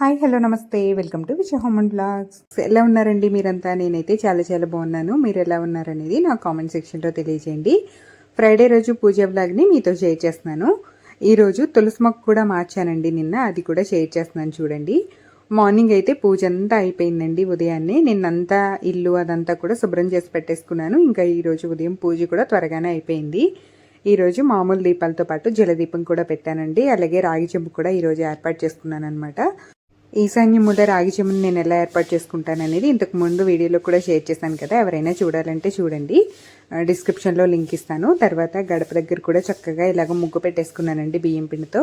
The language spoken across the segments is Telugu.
హాయ్ హలో నమస్తే. Welcome to Vijaya home and blogs. ఎలా ఉన్నారండి మీరంతా? నేనైతే చాలా చాలా బాగున్నాను. మీరు ఎలా ఉన్నారనేది నా కామెంట్ సెక్షన్లో తెలియజేయండి. ఫ్రైడే రోజు పూజ బ్లాగ్ని మీతో షేర్ చేస్తున్నాను. ఈరోజు తులసి మొక్క కూడా మార్చానండి నిన్న. అది కూడా షేర్ చేస్తున్నాను చూడండి. మార్నింగ్ అయితే పూజ అంతా అయిపోయిందండి ఉదయాన్నే. నిన్నంతా ఇల్లు అదంతా కూడా శుభ్రం చేసి పెట్టేసుకున్నాను. ఇంకా ఈరోజు ఉదయం పూజ కూడా త్వరగానే అయిపోయింది. ఈరోజు మామూలు దీపాలతో పాటు జలదీపం కూడా పెట్టానండి. అలాగే రాగి చెంపు కూడా ఈరోజు ఏర్పాటు చేసుకున్నాను అనమాట ఈశాన్యం ముద రాగి చెంబుని నేను ఎలా ఏర్పాటు చేసుకుంటాను అనేది ఇంతకు ముందు వీడియోలో కూడా షేర్ చేశాను కదా. ఎవరైనా చూడాలంటే చూడండి. డిస్క్రిప్షన్లో లింక్ ఇస్తాను. తర్వాత గడప దగ్గర కూడా చక్కగా ఇలాగ ముగ్గు పెట్టేసుకున్నానండి బియ్యం పిండితో.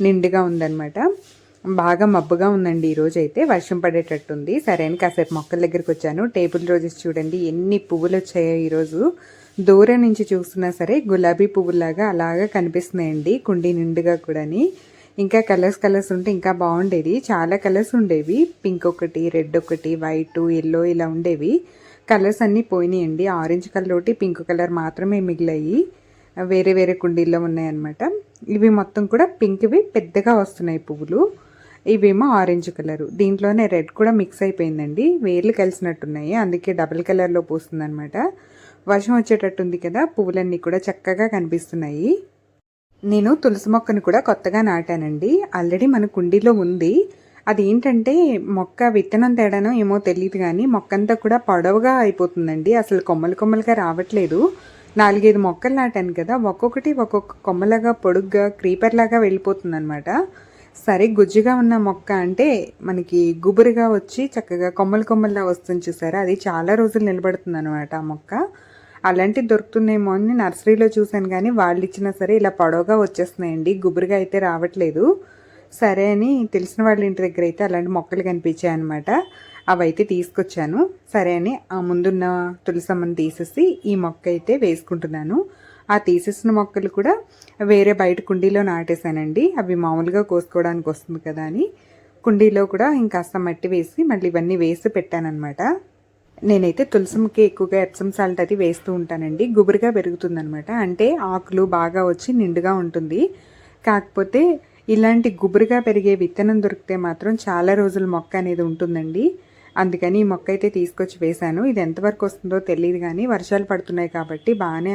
నిండుగా ఉందనమాట బాగా మబ్బుగా ఉందండి ఈరోజు అయితే వర్షం పడేటట్టుంది. సరే అని కాసేపు మొక్కల దగ్గరికి వచ్చాను. టేబుల్ రోజెస్ చూడండి. ఎన్ని పువ్వులు వచ్చాయో ఈరోజు. దూరం నుంచి చూస్తున్నా సరే గులాబీ పువ్వులాగా అలాగా కనిపిస్తున్నాయండి. కుండీ నిండుగా కూడాని. ఇంకా కలర్స్ కలర్స్ ఉంటే ఇంకా బాగుండేది. చాలా కలర్స్ ఉండేవి. పింక్ ఒకటి రెడ్ ఒకటి వైట్ ఎల్లో ఇలా ఉండేవి. కలర్స్ అన్నీ పోయినాయండి. ఆరెంజ్ కలర్ ఒకటి పింక్ కలర్ మాత్రమే మిగిలాయి. వేరే వేరే కుండీల్లో ఉన్నాయన్నమాట. ఇవి మొత్తం కూడా పింక్వి పెద్దగా వస్తున్నాయి పువ్వులు. ఇవేమో ఆరెంజ్ కలర్. దీంట్లోనే రెడ్ కూడా మిక్స్ అయిపోయిందండి. వేర్లు కలిసినట్టున్నాయి. అందుకే డబుల్ కలర్లో పూస్తుందనమాట వర్షం వచ్చేటట్టుంది కదా పువ్వులన్నీ కూడా చక్కగా కనిపిస్తున్నాయి. నేను తులసి మొక్కను కూడా కొత్తగా నాటానండి. ఆల్రెడీ మన కుండీలో ఉంది. అది ఏంటంటే మొక్క విత్తనం తేడానో ఏమో తెలియదు కానీ మొక్క అంతా కూడా పొడవుగా అయిపోతుందండి. అసలు కొమ్మలు కొమ్మలుగా రావట్లేదు. నాలుగైదు మొక్కలు నాటాను కదా. ఒక్కొక్కటి ఒక్కొక్క కొమ్మలాగా పొడుగ్గా క్రీపర్లాగా వెళ్ళిపోతుంది అనమాట సరే గుజ్జుగా ఉన్న మొక్క అంటే మనకి గుబురుగా వచ్చి చక్కగా కొమ్మలు కొమ్మల్లా వస్తుంది చూసారా? అది చాలా రోజులు నిలబడుతుంది అనమాట ఆ మొక్క. అలాంటివి దొరుకుతుందేమో అని నర్సరీలో చూశాను కానీ వాళ్ళు ఇచ్చినా సరే ఇలా పొడవుగా వచ్చేస్తున్నాయండి. గుబురుగా అయితే రావట్లేదు. సరే అని తెలిసిన వాళ్ళ ఇంటి దగ్గర అయితే అలాంటి మొక్కలు కనిపించాయి అనమాట అవి అయితే తీసుకొచ్చాను. సరే అని ఆ ముందున్న తులసమ్మను తీసేసి ఈ మొక్క అయితే వేసుకుంటున్నాను. ఆ తీసేసిన మొక్కలు కూడా వేరే బయట కుండీలో నాటేశానండి. అవి మామూలుగా కోసుకోవడానికి వస్తుంది కదా అని. కుండీలో కూడా ఇంకాస్త మట్టి వేసి మళ్ళీ ఇవన్నీ వేసి పెట్టానమాట నేనైతే తులసంకి ఎక్కువగా ఎప్సమ్ సాల్ట్ అది వేస్తూ ఉంటానండి. గుబురుగా పెరుగుతుందనమాట అంటే ఆకులు బాగా వచ్చి నిండుగా ఉంటుంది. కాకపోతే ఇలాంటి గుబురుగా పెరిగే విత్తనం దొరికితే మాత్రం చాలా రోజులు మొక్క అనేది ఉంటుందండి. అందుకని ఈ మొక్క అయితే తీసుకొచ్చి వేశాను. ఇది ఎంతవరకు వస్తుందో తెలియదు కానీ వర్షాలు పడుతున్నాయి కాబట్టి బాగానే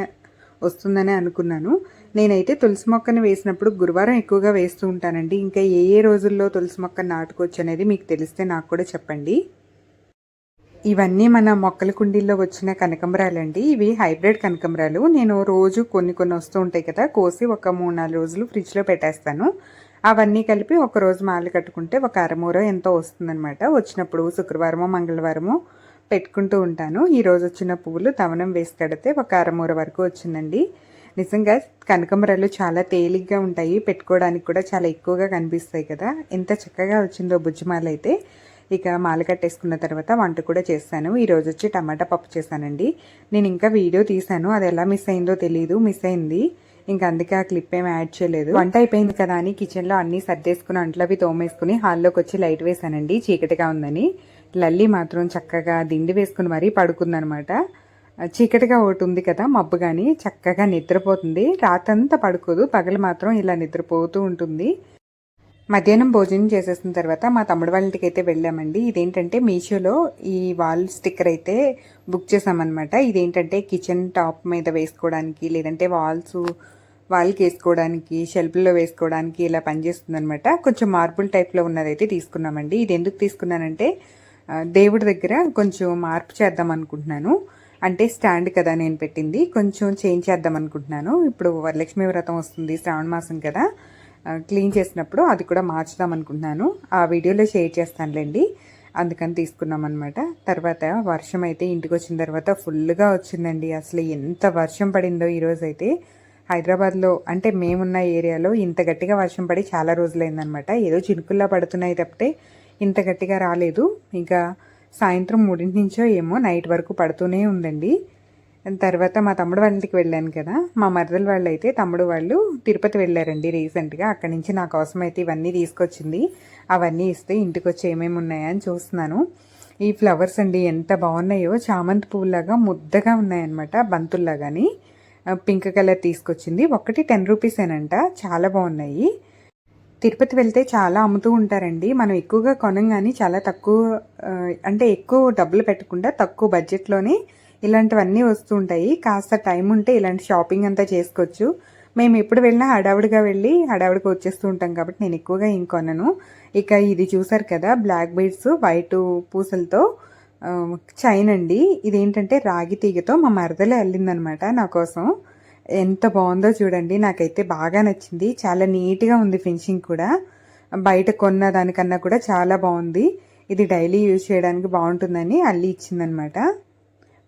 వస్తుందని అనుకున్నాను. నేనైతే తులసి మొక్కను వేసినప్పుడు గురువారం ఎక్కువగా వేస్తూ ఉంటానండి. ఇంకా ఏ ఏ రోజుల్లో తులసి మొక్క నాటుకోవచ్చు అనేది మీకు తెలిస్తే నాకు కూడా చెప్పండి. ఇవన్నీ మన మొక్కల కుండీల్లో వచ్చిన కనకంబరాలండి. ఇవి హైబ్రిడ్ కనకంబరాలు. నేను రోజు కొన్ని కొన్ని వస్తూ ఉంటాయి కదా కోసి ఒక మూడు నాలుగు రోజులు ఫ్రిడ్జ్లో పెట్టేస్తాను. అవన్నీ కలిపి ఒక రోజు మాల కట్టుకుంటే ఒక అరమూర ఎంతో వస్తుందన్నమాట. వచ్చినప్పుడు శుక్రవారమో మంగళవారమో పెట్టుకుంటూ ఉంటాను. ఈరోజు వచ్చిన పువ్వులు తవనం వేసి కడితే ఒక అరమూర వరకు వచ్చిందండి. నిజంగా కనకంబరాలు చాలా తేలిగ్గా ఉంటాయి. పెట్టుకోవడానికి కూడా చాలా ఎక్కువగా కనిపిస్తాయి కదా. ఎంత చక్కగా వచ్చిందో బుజ్జిమాలైతే అయితే. ఇక మాల కట్టేసుకున్న తర్వాత వంట కూడా చేస్తాను. ఈరోజు వచ్చి టమాటా పప్పు చేశానండి. నేను ఇంకా వీడియో తీశాను. అది ఎలా మిస్ అయిందో తెలియదు మిస్ అయింది. ఇంకా అందుకే ఆ క్లిప్ ఏమి యాడ్ చేయలేదు. వంట అయిపోయింది కదా అని కిచెన్లో అన్నీ సర్దేసుకుని అంట్లవి తోమేసుకుని హాల్లోకి వచ్చి లైట్ వేసానండి చీకటిగా ఉందని. లల్లి మాత్రం చక్కగా దిండి వేసుకుని మరీ పడుకుందనమాట. చీకటిగా ఒకటి ఉంది కదా మబ్బు కానీ చక్కగా నిద్రపోతుంది. రాతంతా పడుకోదు. పగలు మాత్రం ఇలా నిద్రపోతూ ఉంటుంది. మధ్యాహ్నం భోజనం చేసేసిన తర్వాత మా తమ్ముడు వాళ్ళ ఇంటికి అయితే వెళ్ళామండి. ఇదేంటంటే మీషోలో ఈ వాల్ స్టిక్కర్ అయితే బుక్ చేసామన్నమాట ఇదేంటంటే కిచెన్ టాప్ మీద వేసుకోవడానికి లేదంటే వాల్స్ వాల్కి వేసుకోవడానికి షెల్ఫ్లో వేసుకోవడానికి ఇలా పనిచేస్తుందనమాట కొంచెం మార్బుల్ టైప్లో ఉన్నదైతే తీసుకున్నామండి. ఇది ఎందుకు తీసుకున్నానంటే దేవుడి దగ్గర కొంచెం మార్పు చేద్దాం అనుకుంటున్నాను. అంటే స్టాండ్ కదా నేను పెట్టింది. కొంచెం చేంజ్ చేద్దాం అనుకుంటున్నాను. ఇప్పుడు వరలక్ష్మి వ్రతం వస్తుంది శ్రావణ మాసం కదా. క్లీన్ చేసినప్పుడు అది కూడా మార్చుదాం అనుకుంటున్నాను. ఆ వీడియోలో షేర్ చేస్తానులేండి. అందుకని తీసుకున్నాం అనమాట తర్వాత వర్షం అయితే ఇంటికి వచ్చిన తర్వాత ఫుల్గా వచ్చిందండి. అసలు ఎంత వర్షం పడిందో ఈరోజు అయితే. హైదరాబాద్లో అంటే మేమున్న ఏరియాలో ఇంత గట్టిగా వర్షం పడి చాలా రోజులైందనమాట ఏదో చినుకుల్లా పడుతున్నాయి తప్పితే ఇంత గట్టిగా రాలేదు. ఇంకా సాయంత్రం మూడింటి నుంచో ఏమో నైట్ వరకు పడుతూనే ఉందండి. తర్వాత మా తమ్ముడు వాళ్ళ ఇంటికి వెళ్ళాను కదా. మా మరదల వాళ్ళు అయితే తమ్ముడు వాళ్ళు తిరుపతి వెళ్ళారండి రీసెంట్గా అక్కడి నుంచి నా కోసం అయితే ఇవన్నీ తీసుకొచ్చింది. అవన్నీ ఇస్తే ఇంటికి వచ్చి ఏమేమి ఉన్నాయని చూస్తున్నాను. ఈ ఫ్లవర్స్ అండి ఎంత బాగున్నాయో. చామంతి పువ్వులాగా ముద్దగా ఉన్నాయన్నమాట బంతుల్లాగాని. పింక్ కలర్ తీసుకొచ్చింది. ఒకటి టెన్ రూపీసేనంట చాలా బాగున్నాయి. తిరుపతి వెళ్తే చాలా అమ్ముతూ ఉంటారండి. మనం ఎక్కువగా కొనం కానీ చాలా తక్కువ అంటే ఎక్కువ డబ్బులు పెట్టకుండా తక్కువ బడ్జెట్లోనే ఇలాంటివన్నీ వస్తూ ఉంటాయి కాస్త టైం ఉంటే ఇలాంటి షాపింగ్ అంతా చేసుకోవచ్చు. మేము ఎప్పుడు వెళ్ళినా హడావుడిగా వెళ్ళి హడావుడిగా వచ్చేస్తూ ఉంటాం కాబట్టి నేను ఎక్కువగా ఏం కొనను. ఇక ఇది చూసారు కదా బ్లాక్ బీడ్స్ వైట్ పూసలతో చైన్ అండి. ఇదేంటంటే రాగి తీగతో మా మరదలే అల్లిందనమాట నా కోసం. ఎంత బాగుందో చూడండి. నాకైతే బాగా నచ్చింది. చాలా నీట్గా ఉంది ఫినిషింగ్ కూడా. బయట కొన్న దానికన్నా కూడా చాలా బాగుంది. ఇది డైలీ యూజ్ చేయడానికి బాగుంటుందని అల్లి ఇచ్చిందనమాట.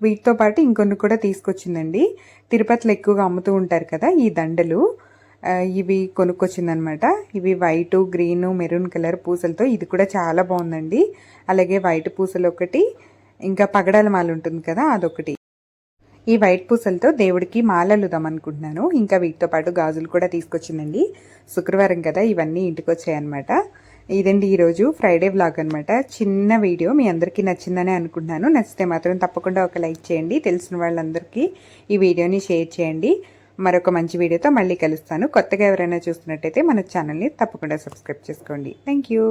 వీటితో పాటు ఇంకొన్ని కూడా తీసుకొచ్చిందండి. తిరుపతిలో ఎక్కువగా అమ్ముతూ ఉంటారు కదా ఈ దండలు. ఇవి కొనుక్కొచ్చిందనమాట. ఇవి వైట్ గ్రీన్ మెరూన్ కలర్ పూసలతో ఇది కూడా చాలా బాగుందండి. అలాగే వైట్ పూసలు ఒకటి ఇంకా పగడాల మాల ఉంటుంది కదా అదొకటి. ఈ వైట్ పూసలతో దేవుడికి మాలలుదాం అనుకుంటున్నాను. ఇంకా వీటితో పాటు గాజులు కూడా తీసుకొచ్చిందండి. శుక్రవారం కదా ఇవన్నీ ఇంటికి వచ్చాయన్నమాట. ఇదండి ఈరోజు ఫ్రైడే వ్లాగ్ అనమాట చిన్న వీడియో మీ అందరికీ నచ్చిందని అనుకుంటున్నాను. నచ్చితే మాత్రం తప్పకుండా ఒక లైక్ చేయండి. తెలిసిన వాళ్ళందరికీ ఈ వీడియోని షేర్ చేయండి. మరొక మంచి వీడియోతో మళ్ళీ కలుస్తాను. కొత్తగా ఎవరైనా చూస్తున్నట్టయితే మన ఛానల్ని తప్పకుండా సబ్స్క్రైబ్ చేసుకోండి. Thank you